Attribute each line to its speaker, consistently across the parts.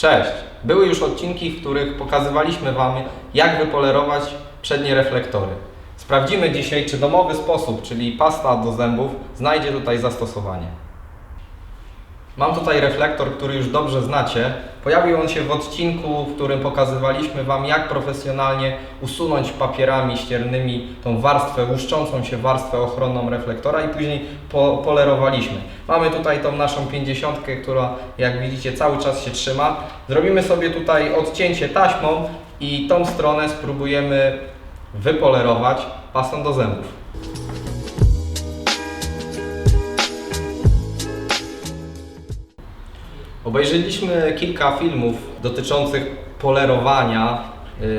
Speaker 1: Cześć! Były już odcinki, w których pokazywaliśmy Wam, jak wypolerować przednie reflektory. Sprawdzimy dzisiaj, czy domowy sposób, czyli pasta do zębów, znajdzie tutaj zastosowanie. Mam tutaj reflektor, który już dobrze znacie. Pojawił on się w odcinku, w którym pokazywaliśmy Wam, jak profesjonalnie usunąć papierami ściernymi tą warstwę, łuszczącą się warstwę ochronną reflektora i później po, polerowaliśmy. Mamy tutaj tą naszą 50, która jak widzicie cały czas się trzyma. Zrobimy sobie tutaj odcięcie taśmą i tą stronę spróbujemy wypolerować pastą do zębów. Obejrzeliśmy kilka filmów dotyczących polerowania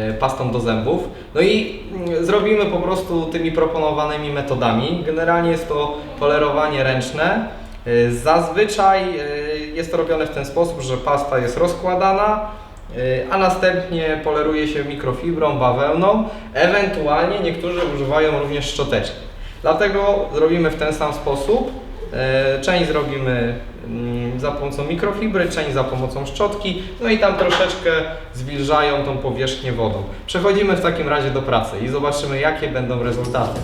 Speaker 1: y, pastą do zębów. No i mm, zrobimy po prostu tymi proponowanymi metodami. Generalnie jest to polerowanie ręczne. Y, Zazwyczaj y, jest to robione w ten sposób, że pasta jest rozkładana, a następnie poleruje się mikrofibrą, bawełną. Ewentualnie niektórzy używają również szczoteczki. Dlatego zrobimy w ten sam sposób. E, Część zrobimy mm, za pomocą mikrofibry, część za pomocą szczotki, no i tam troszeczkę zwilżają tą powierzchnię wodą. Przechodzimy w takim razie do pracy i zobaczymy jakie będą rezultaty.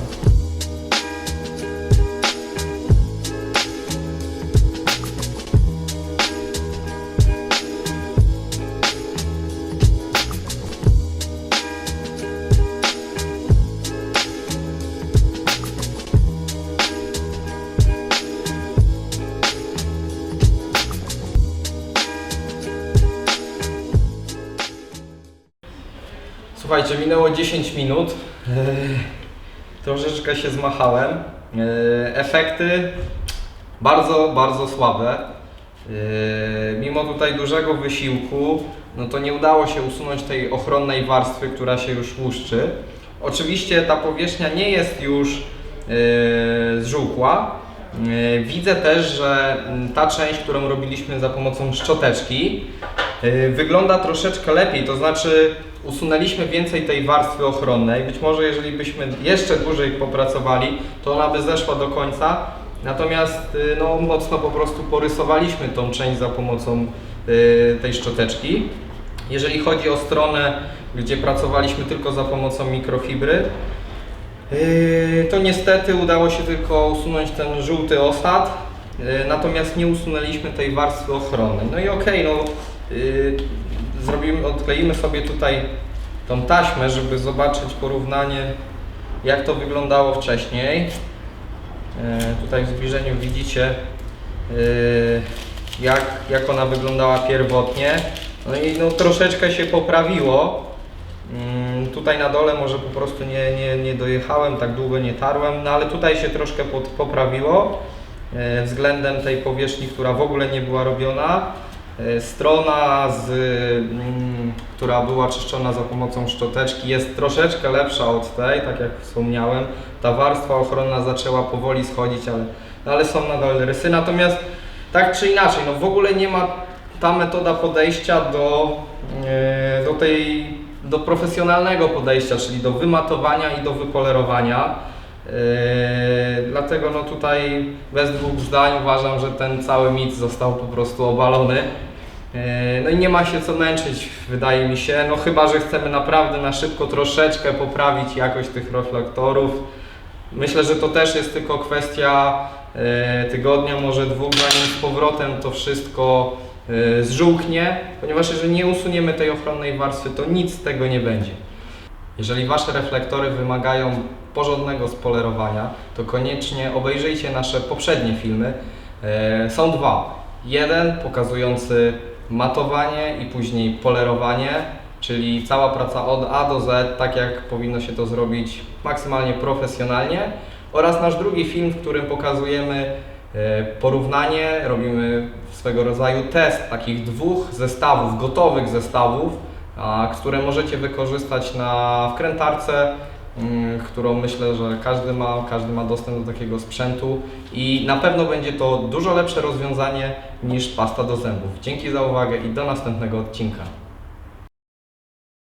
Speaker 1: Słuchajcie, minęło 10 minut. Eee, Troszeczkę się zmachałem. Eee, Efekty bardzo, bardzo słabe. Eee, Mimo tutaj dużego wysiłku, no to nie udało się usunąć tej ochronnej warstwy, która się już łuszczy. Oczywiście ta powierzchnia nie jest już zżółkła. Widzę też, że ta część, którą robiliśmy za pomocą szczoteczki, Wygląda troszeczkę lepiej, to znaczy usunęliśmy więcej tej warstwy ochronnej. Być może jeżeli byśmy jeszcze dłużej popracowali, to ona by zeszła do końca. Natomiast yy, no, mocno po prostu porysowaliśmy tą część za pomocą yy, tej szczoteczki. Jeżeli chodzi o stronę, gdzie pracowaliśmy tylko za pomocą mikrofibry, to niestety udało się tylko usunąć ten żółty osad, natomiast nie usunęliśmy tej warstwy ochronnej. No i okej, no Yy, zrobimy, odkleimy sobie tutaj tą taśmę, żeby zobaczyć porównanie jak to wyglądało wcześniej. Yy, tutaj w zbliżeniu widzicie yy, jak, jak ona wyglądała pierwotnie. No i no, troszeczkę się poprawiło. Mm, Tutaj na dole może po prostu nie, nie, nie dojechałem, tak długo nie tarłem, no ale tutaj się troszkę pod, poprawiło względem tej powierzchni, która w ogóle nie była robiona. E, Strona, z, mm, która była czyszczona za pomocą szczoteczki jest troszeczkę lepsza od tej, tak jak wspomniałem. Ta warstwa ochronna zaczęła powoli schodzić, ale, ale są nadal rysy. Natomiast tak czy inaczej, no w ogóle nie ma ta metoda podejścia do, e, do tej do profesjonalnego podejścia, czyli do wymatowania i do wypolerowania. Yy, dlatego no tutaj bez dwóch zdań uważam, że ten cały mit został po prostu obalony. Yy, no i nie ma się co męczyć, wydaje mi się, no chyba, że chcemy naprawdę na szybko troszeczkę poprawić jakość tych reflektorów. Myślę, że to też jest tylko kwestia yy, tygodnia, może dwóch, zanim z powrotem to wszystko zżółknie, ponieważ jeżeli nie usuniemy tej ochronnej warstwy, to nic z tego nie będzie. Jeżeli Wasze reflektory wymagają porządnego spolerowania, to koniecznie obejrzyjcie nasze poprzednie filmy. E, Są dwa. Jeden pokazujący matowanie i później polerowanie, czyli cała praca od A do Z, tak jak powinno się to zrobić maksymalnie profesjonalnie. Oraz nasz drugi film, w którym pokazujemy e, porównanie, robimy swego rodzaju test takich dwóch zestawów, gotowych zestawów, które możecie wykorzystać na wkrętarce, którą myślę, że każdy ma, każdy ma dostęp do takiego sprzętu i na pewno będzie to dużo lepsze rozwiązanie niż pasta do zębów. Dzięki za uwagę i do następnego odcinka.